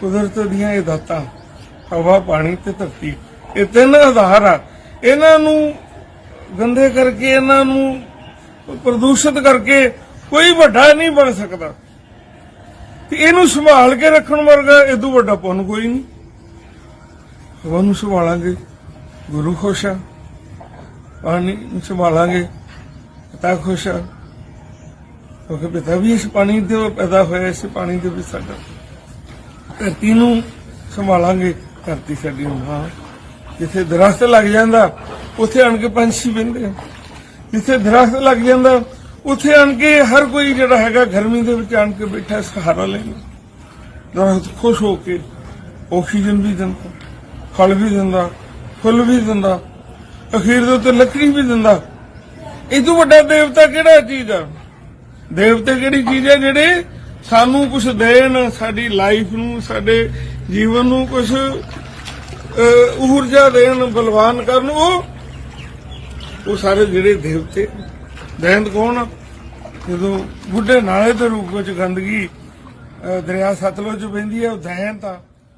ਕੁਦਰਤ ਦੀਆਂ ਇਹ ਦਾਤਾਂ, ਹਵਾ, ਪਾਣੀ ਤੇ ਧਰਤੀ। ਇਹ ਤਿੰਨ ਆਧਾਰ ਆ। ਇਹਨਾਂ ਨੂੰ ਗੰਦੇ ਕਰਕੇ, ਇਹਨਾਂ ਨੂੰ ਪ੍ਰਦੂਸ਼ਿਤ ਕਰਕੇ ਕੋਈ ਵੱਡਾ ਨਹੀਂ ਬਣ ਸਕਦਾ। ਤੇ ਇਹਨੂੰ ਸੰਭਾਲ ਕੇ ਰੱਖਣ ਵਰਗਾ ਇਦੋਂ ਵੱਡਾ ਪੁੰਨ ਕੋਈ ਨਹੀਂ। ਹਵਾ ਨੂੰ ਸੰਭਾਲਾਂਗੇ, ਗੁਰੂ ਖੁਸ਼ ਆ। ਪਾਣੀ ਨੂੰ ਸੰਭਾਲਾਂਗੇ, ਪਿਤਾ ਖੁਸ਼ ਆ। ਕਿਉਂਕਿ ਪਿਤਾ ਵੀ ਇਸ ਪਾਣੀ ਦੇ ਪੈਦਾ ਹੋਇਆ, ਇਸ ਪਾਣੀ ਦੇ ਵਿੱਚ ਸਾਡਾ ਧਰਤੀ ਨੂੰ ਸੰਭਾਲਾਂਗੇ, ਧਰਤੀ ਸਾਡੀ ਮਾਂ ਜਿੱਥੇ ਦਰਖਤ ਲੱਗ ਜਾਂਦਾ, ਉੱਥੇ ਆਣ ਕੇ ਪੰਛੀ ਬਿੰਦੇ ਜਿੱਥੇ ਦਰਖਤ ਲੱਗ ਜਾਂਦਾ, ਉੱਥੇ ਆਣ ਕੇ ਹਰ ਕੋਈ ਜਿਹੜਾ ਹੈਗਾ ਗਰਮੀ ਦੇ ਵਿੱਚ ਆਣ ਕੇ ਬੈਠਾ, ਸਹਾਰਾ ਲੈਂਦਾ। ਦਰਖਤ ਖੁਸ਼ ਹੋ ਕੇ ਆਕਸੀਜਨ ਵੀ ਦਿੰਦਾ, ਫਲ ਵੀ ਦਿੰਦਾ, ਫੁੱਲ ਵੀ ਦਿੰਦਾ, ਅਖੀਰ ਦੇ ਉੱਤੇ ਲੱਕੜੀ ਵੀ ਦਿੰਦਾ। ਇਹ ਤੋਂ ਵੱਡਾ ਦੇਵਤਾ ਕਿਹੜਾ ਚੀਜ਼ ਆ? ਦੇਵਤੇ ਕਿਹੜੀ ਚੀਜ਼ ਹੈ ਜਿਹੜੇ ਸਾਨੂੰ ਕੁਝ ਦੇਣ, ਸਾਡੀ ਲਾਈਫ ਨੂੰ, ਸਾਡੇ ਜੀਵਨ ਨੂੰ ਕੁਝ ਊਰਜਾ ਦੇਣ, ਬਲਵਾਨ ਕਰਨ, ਉਹ ਉਹ ਸਾਰੇ ਜਿਹੜੇ ਦੇਵਤੇ ਦੈਂਤ ਕੌਣ ਆ? ਜਦੋਂ ਬੁੱਢੇ ਨਾਲੇ ਦੇ ਰੂਪ ਵਿੱਚ ਗੰਦਗੀ ਦਰਿਆ ਸਤਲੁਜ ਪੈਂਦੀ ਹੈ ਉਹ ਦੈਂਤ ਆ